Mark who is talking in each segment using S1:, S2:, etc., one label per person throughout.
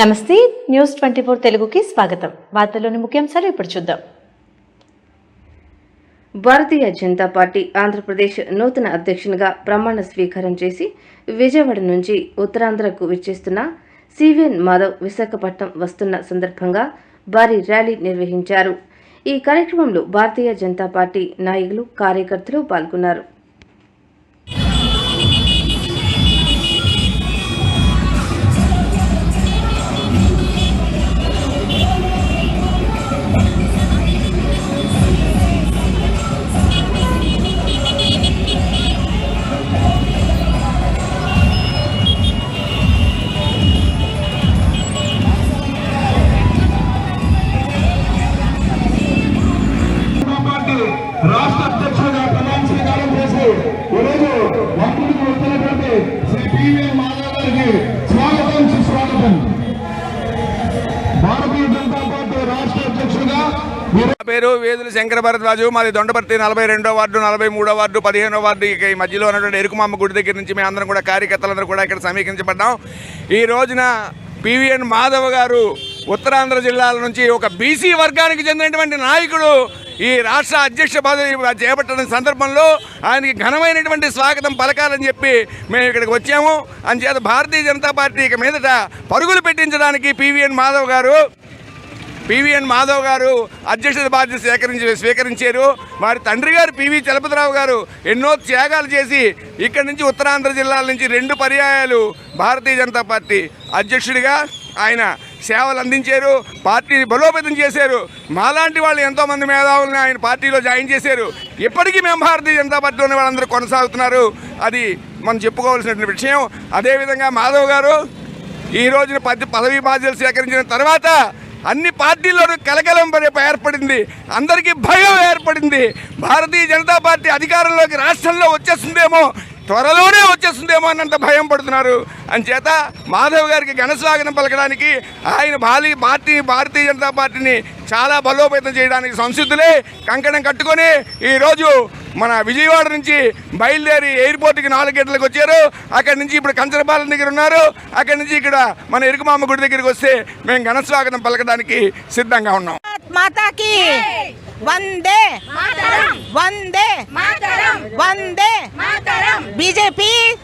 S1: నమస్తే news twenty four తెలుగుకి స్వాగతం. వార్తల్లోని ముఖ్యాంశాలు ఇప్పుడు చూద్దాం.
S2: భారతీయ జనతా పార్టీ ఆంధ్రప్రదేశ్ నూతన అధ్యక్షునిగా ప్రమాణ స్వీకారం చేసి విజయవాడ నుంచి ఉత్తరాంధ్రకు విచ్చేస్తున్న సివిఎన్ మాధవ్ విశాఖపట్నం వస్తున్న సందర్భంగా భారీ ర్యాలీ నిర్వహించారు. ఈ కార్యక్రమంలో భారతీయ జనతా పార్టీ నాయకులు కార్యకర్తలు పాల్గొన్నారు.
S3: వేదులు శంకర భరద్వాజు మాది దొండపర్తి నలభై రెండో వార్డు నలభై మూడో వార్డు పదిహేనో వార్డు. ఇక ఈ మధ్యలో ఉన్నటువంటి ఎరుకుమామ గుడి దగ్గర నుంచి మేము అందరం కూడా కార్యకర్తలందరూ కూడా ఇక్కడ సమీకరించబడ్డాం. ఈ రోజున పివిఎన్ మాధవ్ గారు ఉత్తరాంధ్ర జిల్లాల నుంచి ఒక బీసీ వర్గానికి చెందినటువంటి నాయకుడు ఈ రాష్ట్ర అధ్యక్ష పదవి చేపట్టడం సందర్భంలో ఆయనకి ఘనమైనటువంటి స్వాగతం పలకాలని చెప్పి మేము ఇక్కడికి వచ్చాము. అంచేత భారతీయ జనతా పార్టీ ఇక మీదట పరుగులు పెట్టించడానికి పివిఎన్ మాధవ్ గారు పివిఎన్ మాధవ్ గారు అధ్యక్షత బాధ్యత స్వీకరించి స్వీకరించారు. వారి తండ్రి గారు పివి చలపతిరావు గారు ఎన్నో త్యాగాలు చేసి ఇక్కడ నుంచి ఉత్తరాంధ్ర జిల్లాల నుంచి రెండు పర్యాయాలు భారతీయ జనతా పార్టీ అధ్యక్షుడిగా ఆయన సేవలు అందించారు. పార్టీని బలోపేతం చేశారు. మాలాంటి వాళ్ళు ఎంతోమంది మేధావులను ఆయన పార్టీలో జాయిన్ చేశారు. ఇప్పటికీ మేము భారతీయ జనతా పార్టీలోని వాళ్ళందరూ కొనసాగుతున్నారు. అది మనం చెప్పుకోవాల్సిన విషయం. అదేవిధంగా మాధవ్ గారు ఈ రోజున పది పదవీ బాధ్యతలు స్వీకరించిన తర్వాత అన్ని పార్టీల్లోనూ కలకలం ఏర్పడింది. అందరికీ భయం ఏర్పడింది. భారతీయ జనతా పార్టీ అధికారంలోకి రాష్ట్రంలో వచ్చేస్తుందేమో త్వరలోనే వచ్చేస్తుందేమో అన్నంత భయం పడుతున్నారు. అంచేత మాధవ్ గారికి ఘన స్వాగతం పలకడానికి ఆయన బాలి పార్టీ భారతీయ జనతా పార్టీని చాలా బలోపేతం చేయడానికి సంసిద్ధులే. కంకణం కట్టుకొని ఈరోజు మన విజయవాడ నుంచి బయలుదేరి ఎయిర్పోర్ట్కి నాలుగు గంటలకు వచ్చారు. అక్కడి నుంచి ఇప్పుడు కంచరపాలెం దగ్గర ఉన్నారు. అక్కడి నుంచి ఇక్కడ మన ఎరుకుమామ గుడి దగ్గరికి వస్తే మేము ఘన స్వాగతం పలకడానికి సిద్ధంగా ఉన్నాం.
S4: మాతా की వందే. వందే. వందే. బీజేపీ.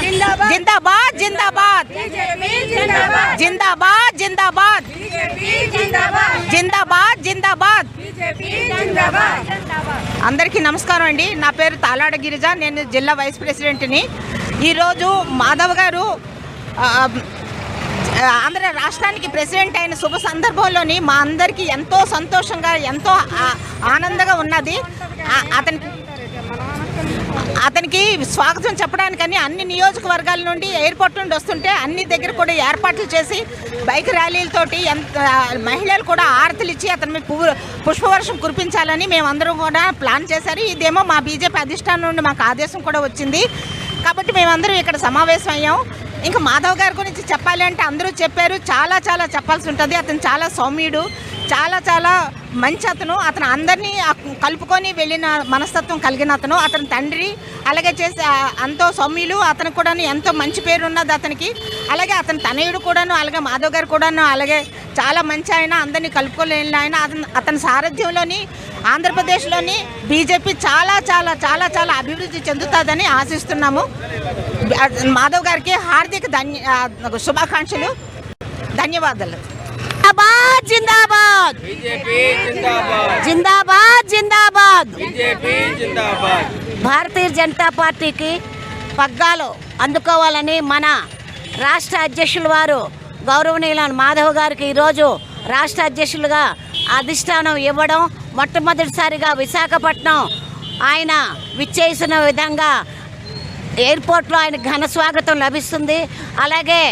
S4: జిందాబాద్. జిందాబాద్ జిందాబాద్. జిందాబాద్. జిందాబాద్ జిందాబాద్. అందరికీ నమస్కారం అండి. నా పేరు తాలాడ గిరిజ. నేను జిల్లా వైస్ ప్రెసిడెంట్ని. ఈరోజు మాధవ్ గారు ఆంధ్ర రాష్ట్రానికి ప్రెసిడెంట్ అయిన శుభ సందర్భంలోని మా అందరికీ ఎంతో సంతోషంగా ఎంతో ఆ- ఆనందంగా ఉన్నది. అతనికి అతనికి స్వాగతం చెప్పడానికని అన్ని నియోజకవర్గాల నుండి ఎయిర్పోర్ట్ నుండి వస్తుంటే అన్ని దగ్గర కూడా ఏర్పాట్లు చేసి బైక్ ర్యాలీలతోటి ఎంత మహిళలు కూడా ఆరతులు ఇచ్చి అతని మీద పువ్వు పుష్పవర్షం కురిపించాలని మేమందరం కూడా ప్లాన్ చేశారు. ఇదేమో మా బీజేపీ అధిష్టానం నుండి మాకు ఆదేశం కూడా వచ్చింది. కాబట్టి మేమందరం ఇక్కడ సమావేశం అయ్యాం. ఇంకా మాధవ్ గారి గురించి చెప్పాలి అంటే అందరూ చెప్పారు. చాలా చాలా చెప్పాల్సి ఉంటుంది. అతను చాలా సౌమ్యుడు చాలా చాలా మంచి అతను. అతను అందరినీ కలుపుకొని వెళ్ళిన మనస్తత్వం కలిగిన అతను. అతని తండ్రి అలాగే చేసే అంతో సౌమ్యులు. అతను కూడాను ఎంతో మంచి పేరు ఉన్నది అతనికి. అలాగే అతని తనయుడు కూడాను అలాగే మాధవ్ గారు కూడాను అలాగే చాలా మంచి ఆయన అందరినీ కలుపుకోలేని ఆయన. అతని అతని సారథ్యంలోని ఆంధ్రప్రదేశ్లోని బీజేపీ చాలా చాలా చాలా చాలా అభివృద్ధి చెందుతుందని ఆశిస్తున్నాము. మాధవ్ గారికి హార్దిక ధన్య శుభాకాంక్షలు. ధన్యవాదాలు. జిందాబాద్ జిందాబాద్. జిందాబాద్. జిందాబాద్.
S5: భారతీయ జనతా పార్టీకి పగ్గాలు అందుకోవాలని మన రాష్ట్ర అధ్యక్షుల వారు గౌరవనీయులైన మాధవ్ గారికి ఈరోజు రాష్ట్ర అధ్యక్షులుగా అధిష్టానం ఇవ్వడం మొట్టమొదటిసారిగా విశాఖపట్నం ఆయన విచ్చేసిన విధంగా ఎయిర్పోర్ట్లో ఆయన ఘన స్వాగతం లభిస్తుంది. అలాగే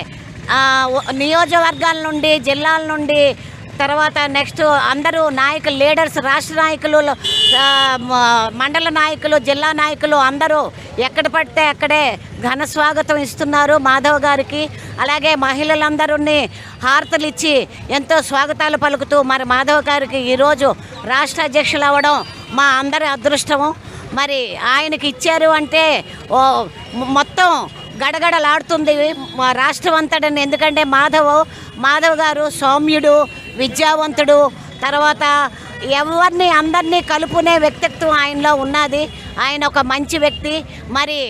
S5: నియోజకవర్గాల నుండి జిల్లాల నుండి తర్వాత నెక్స్ట్ అందరూ నాయకులు లీడర్స్ రాష్ట్ర నాయకులు మండల నాయకులు జిల్లా నాయకులు అందరూ ఎక్కడ పడితే అక్కడే ఘన స్వాగతం ఇస్తున్నారు మాధవ్ గారికి. అలాగే మహిళలందరూని హారతలు ఇచ్చి ఎంతో స్వాగతాలు పలుకుతూ మరి మాధవ్ గారికి ఈరోజు రాష్ట్ర అధ్యక్షులు అవ్వడం మా అందరి అదృష్టము. మరి ఆయనకి ఇచ్చారు అంటే మొత్తం గడగడలాడుతుంది మా రాష్ట్రం అంతటని ఎందుకంటే మాధవ్ మాధవ్ గారు సౌమ్యుడు విద్యావంతుడు. తర్వాత ఎవరిని అందరినీ కలుపునే వ్యక్తిత్వం ఆయనలో ఉన్నది. ఆయన ఒక మంచి వ్యక్తి. మరి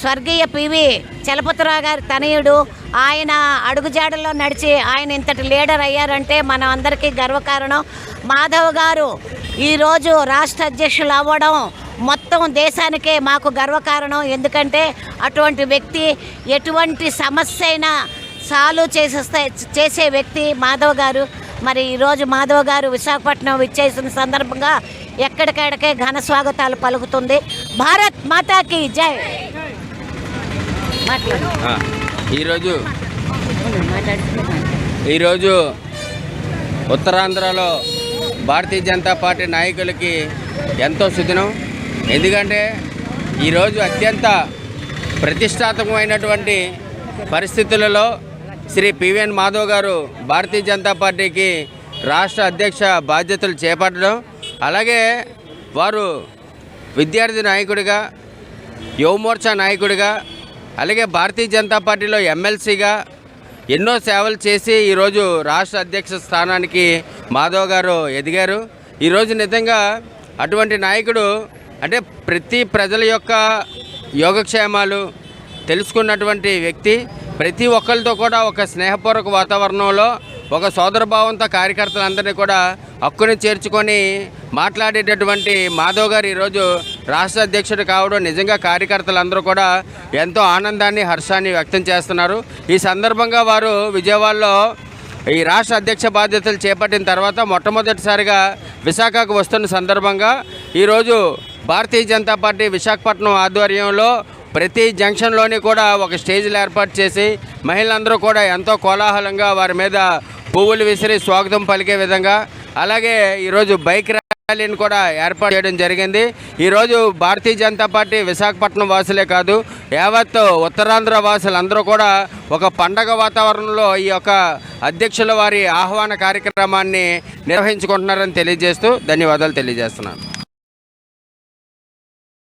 S5: స్వర్గీయ పివి చలపతిరావు గారి తనయుడు. ఆయన అడుగుజాడల్లో నడిచి ఆయన ఇంతటి లీడర్ అయ్యారంటే మనం అందరికీ గర్వకారణం. మాధవ్ గారు ఈరోజు రాష్ట్ర అధ్యక్షులు అవ్వడం మొత్తం దేశానికే మాకు గర్వకారణం. ఎందుకంటే అటువంటి వ్యక్తి ఎటువంటి సమస్య అయినా సాల్వ్ చేసేస్తే చేసే వ్యక్తి మాధవ్ గారు. మరి ఈరోజు మాధవ్ గారు విశాఖపట్నం విచ్చేసిన సందర్భంగా ఎక్కడికెక్కడికే ఘన స్వాగతాలు పలుకుతుంది. భారత్ మాతాకి జై.
S6: ఈరోజు ఈరోజు ఉత్తరాంధ్రలో భారతీయ జనతా పార్టీ నాయకులకి ఎంతో సుదినం. ఎందుకంటే ఈరోజు అత్యంత ప్రతిష్టాత్మకమైనటువంటి పరిస్థితులలో శ్రీ పివిఎన్ మాధవ్ గారు భారతీయ జనతా పార్టీకి రాష్ట్ర అధ్యక్ష బాధ్యతలు చేపట్టడం అలాగే వారు విద్యార్థి నాయకుడిగా యువమోర్చా నాయకుడిగా అలాగే భారతీయ జనతా పార్టీలో ఎమ్మెల్సీగా ఎన్నో సేవలు చేసి ఈరోజు రాష్ట్ర అధ్యక్ష స్థానానికి మాధవ్ గారు ఎదిగారు. ఈరోజు నిజంగా అటువంటి నాయకుడు అంటే ప్రతి ప్రజల యొక్క యోగక్షేమాలు తెలుసుకున్నటువంటి వ్యక్తి ప్రతి ఒక్కరితో కూడా ఒక స్నేహపూర్వక వాతావరణంలో ఒక సోదరభావంతో కార్యకర్తలందరినీ కూడా హక్కుని చేర్చుకొని మాట్లాడేటటువంటి మాధవ్ గారు ఈరోజు రాష్ట్ర అధ్యక్షుడు కావడం నిజంగా కార్యకర్తలందరూ కూడా ఎంతో ఆనందాన్ని హర్షాన్ని వ్యక్తం చేస్తున్నారు. ఈ సందర్భంగా వారు విజయవాడలో ఈ రాష్ట్ర అధ్యక్ష బాధ్యతలు చేపట్టిన తర్వాత మొట్టమొదటిసారిగా విశాఖకు వస్తున్న సందర్భంగా ఈరోజు భారతీయ జనతా పార్టీ విశాఖపట్నం ఆధ్వర్యంలో ప్రతి జంక్షన్లోని కూడా ఒక స్టేజ్లు ఏర్పాటు చేసి మహిళలందరూ కూడా ఎంతో కోలాహలంగా వారి మీద పువ్వులు విసిరి స్వాగతం పలికే విధంగా అలాగే ఈరోజు బైక్ ర్యాలీని కూడా ఏర్పాటు చేయడం జరిగింది. ఈరోజు భారతీయ జనతా పార్టీ విశాఖపట్నం వాసులే కాదు యావత్ ఉత్తరాంధ్ర వాసులందరూ కూడా ఒక పండగ వాతావరణంలో ఈ యొక్క అధ్యక్షుల వారి ఆహ్వాన కార్యక్రమాన్ని నిర్వహించుకుంటున్నారని తెలియజేస్తూ ధన్యవాదాలు తెలియజేస్తున్నాను.